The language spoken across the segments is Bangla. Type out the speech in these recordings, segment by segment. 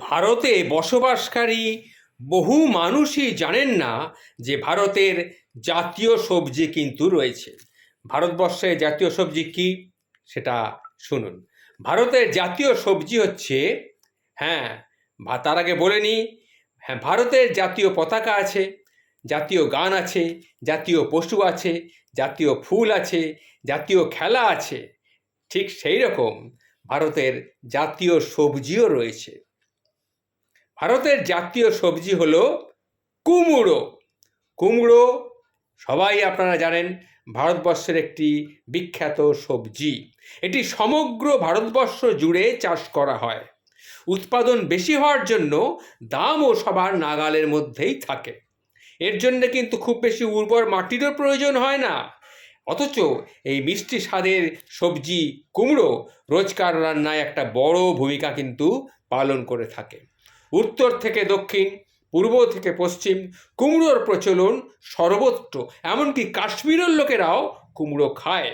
ভারতে বসবাসকারী বহু মানুষই জানেন না যে ভারতের জাতীয় সবজি কিন্তু রয়েছে। ভারতবর্ষের জাতীয় সবজি কি? সেটা শুনুন। ভারতের জাতীয় সবজি হচ্ছে হ্যাঁ তার আগে বলে নিই হ্যাঁ ভারতের জাতীয় পতাকা আছে, জাতীয় গান আছে, জাতীয় পশু আছে, জাতীয় ফুল আছে, জাতীয় খেলা আছে। ঠিক সেই রকম ভারতের জাতীয় সবজিও রয়েছে। ভারতের জাতীয় সবজি হল কুমড়ো। কুমড়ো, সবাই আপনারা জানেন, ভারতবর্ষের একটি বিখ্যাত সবজি। এটি সমগ্র ভারতবর্ষ জুড়ে চাষ করা হয়। উৎপাদন বেশি হওয়ার জন্য দামও সবার নাগালের মধ্যেই থাকে। এর জন্য কিন্তু খুব বেশি উর্বর মাটিরও প্রয়োজন হয় না। অথচ এই মিষ্টি স্বাদের সবজি কুমড়ো রোজকার রান্নায় একটা বড় ভূমিকা কিন্তু পালন করে থাকে। উত্তর থেকে দক্ষিণ, পূর্ব থেকে পশ্চিম, কুমড়োর প্রচলন সর্বত্র, এমনকি কাশ্মীরের লোকেরাও কুমড়ো খায়।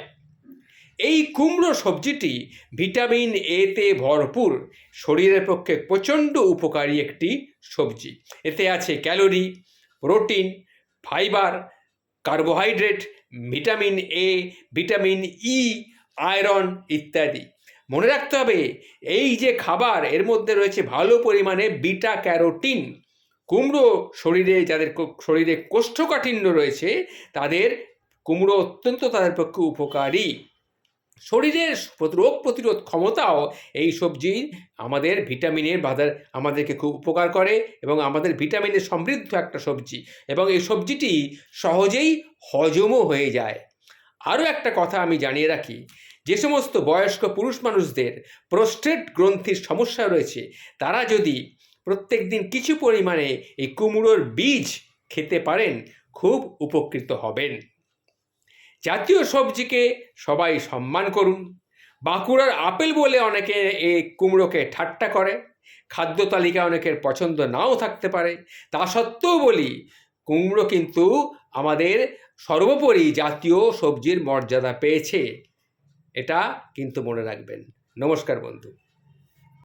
এই কুমড়ো সবজিটি ভিটামিন এতে ভরপুর, শরীরের পক্ষে প্রচণ্ড উপকারী একটি সবজি। এতে আছে calorie, protein, fibre, carbohydrate, vitamin A vitamin E iron ইত্যাদি। মনে রাখতে হবে, এই যে খাবার, এর মধ্যে রয়েছে ভালো পরিমাণে বিটা ক্যারোটিন। কুমড়ো শরীরে যাদের শরীরে কোষ্ঠকাঠিন্য রয়েছে, তাদের কুমড়ো অত্যন্ত তাদের পক্ষে উপকারী। শরীরের রোগ প্রতিরোধ ক্ষমতাও এই সবজি আমাদের ভিটামিনের বাজার আমাদেরকে খুব উপকার করে এবং আমাদের ভিটামিনের সমৃদ্ধ একটা সবজি এবং এই সবজিটি সহজেই হজমও হয়ে যায়। আরও একটা কথা আমি জানিয়ে রাখি যে সমস্ত বয়স্ক পুরুষ মানুষদের প্রোস্টেট গ্রন্থির সমস্যা রয়েছে, তারা যদি প্রত্যেক দিন কিছু পরিমাণে এই কুমড়োর বীজ খেতে পারেন, খুব উপকৃত হবেন। জাতীয় সবজিকে সবাই সম্মান করুন। বাঁকুড়ার আপেল বলে অনেকে এই কুমড়োকে ঠাট্টা করে, খাদ্য তালিকা অনেকের পছন্দ নাও থাকতে পারে। তা সত্ত্বেও বলি, কুমড়ো কিন্তু আমাদের সর্বোপরি জাতীয় সবজির মর্যাদা পেয়েছে। এটা কিন্তু মনে রাখবেন। নমস্কার বন্ধু।